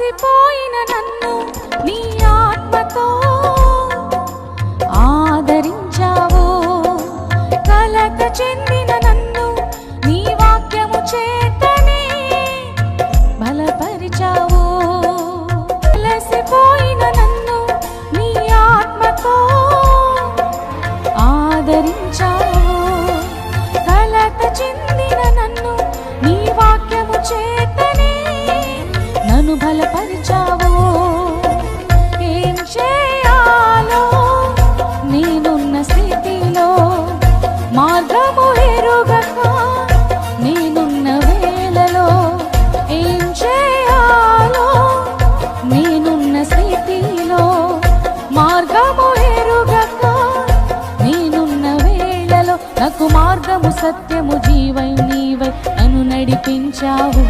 అలసిపోయిన నన్ను నీ ఆత్మతో ఆదరించావు. కలత చెందిన నన్ను నీ వాక్యము చేతనే బలపరిచావు. అలసిపోయిన నన్ను నీ ఆత్మతో ఆదరించావు. కలత చెందిన నన్ను నీ వాక్యము నన్ను బలపరిచావు. ఏం చేయాలో నేనున్న స్థితిలో మార్గము ఎరుగక నేనున్న వేళలో ఏం చేయాలో నేనున్న స్థితిలో మార్గము ఎరుగక నేనున్న వేళలో నాకు మార్గము సత్యము జీవై నీవై నన్ను నడిపించావు.